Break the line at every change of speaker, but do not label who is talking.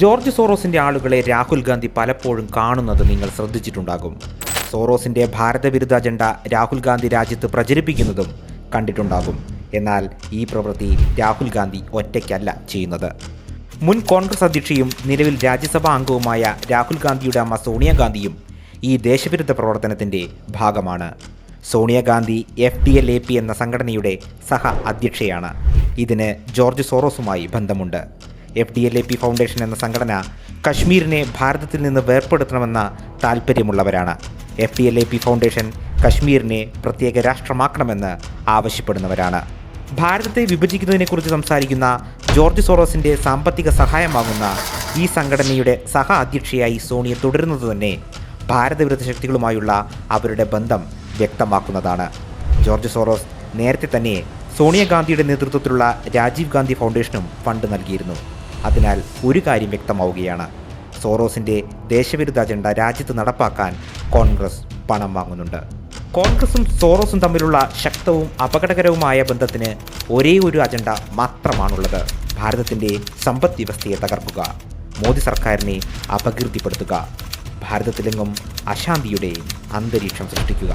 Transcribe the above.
George സോറോസിന്റെ ആളുകളെ രാഹുൽ ഗാന്ധി പലപ്പോഴും കാണുന്നത് നിങ്ങൾ ശ്രദ്ധിച്ചിട്ടുണ്ടാകും. സോറോസിന്റെ ഭാരതവിരുദ്ധ അജണ്ട രാഹുൽ ഗാന്ധി രാജ്യത്ത് പ്രചരിപ്പിക്കുന്നതും കണ്ടിട്ടുണ്ടാകും. എന്നാൽ ഈ പ്രവൃത്തി രാഹുൽ ഗാന്ധി ഒറ്റയ്ക്കല്ല ചെയ്യുന്നത്. മുൻ കോൺഗ്രസ് അധ്യക്ഷയും നിലവിൽ രാജ്യസഭാ അംഗവുമായ രാഹുൽ ഗാന്ധിയുടെ അമ്മ സോണിയാഗാന്ധിയും ഈ ദേശവിരുദ്ധ പ്രവർത്തനത്തിന്റെ ഭാഗമാണ്. Sonia Gandhi F D L A P എന്ന സംഘടനയുടെ സഹ അധ്യക്ഷയാണ്. ഇതിന് ജോർജ് സോറോസുമായി ബന്ധമുണ്ട്. F D L A P foundation എന്ന സംഘടന കശ്മീരിനെ ഭാരതത്തിൽ നിന്ന് വേർപ്പെടുത്തണമെന്ന താൽപ്പര്യമുള്ളവരാണ്. F D L A P foundation കശ്മീരിനെ പ്രത്യേക രാഷ്ട്രമാക്കണമെന്ന് ആവശ്യപ്പെടുന്നവരാണ്. ഭാരതത്തെ വിഭജിക്കുന്നതിനെക്കുറിച്ച് സംസാരിക്കുന്ന ജോർജ് സോറോസിന്റെ സാമ്പത്തിക സഹായമാകുന്ന ഈ സംഘടനയുടെ സഹ അധ്യക്ഷയായി സോണിയ തുടരുന്നത് തന്നെ ഭാരതവിരുദ്ധ ശക്തികളുമായുള്ള അവരുടെ ബന്ധം വ്യക്തമാക്കുന്നതാണ്. ജോർജ് സോറോസ് നേരത്തെ തന്നെ സോണിയാഗാന്ധിയുടെ നേതൃത്വത്തിലുള്ള രാജീവ് ഗാന്ധി ഫൗണ്ടേഷനും ഫണ്ട് നൽകിയിരുന്നു. അതിനാൽ ഒരു കാര്യം വ്യക്തമാവുകയാണ്. സോറോസിന്റെ ദേശവിരുദ്ധ അജണ്ട രാജ്യത്ത് നടപ്പാക്കാൻ കോൺഗ്രസ് പണം വാങ്ങുന്നുണ്ട്. കോൺഗ്രസും സോറോസും തമ്മിലുള്ള ശക്തവും അപകടകരവുമായ ബന്ധത്തിന് ഒരേ ഒരു അജണ്ട മാത്രമാണുള്ളത്. ഭാരതത്തിന്റെ സമ്പദ് വ്യവസ്ഥയെ തകർക്കുക മോദി സർക്കാരിനെ അപകീർത്തിപ്പെടുത്തുക ഭാരതത്തിലെങ്ങും അശാന്തിയുടെ അന്തരീക്ഷം സൃഷ്ടിക്കുക.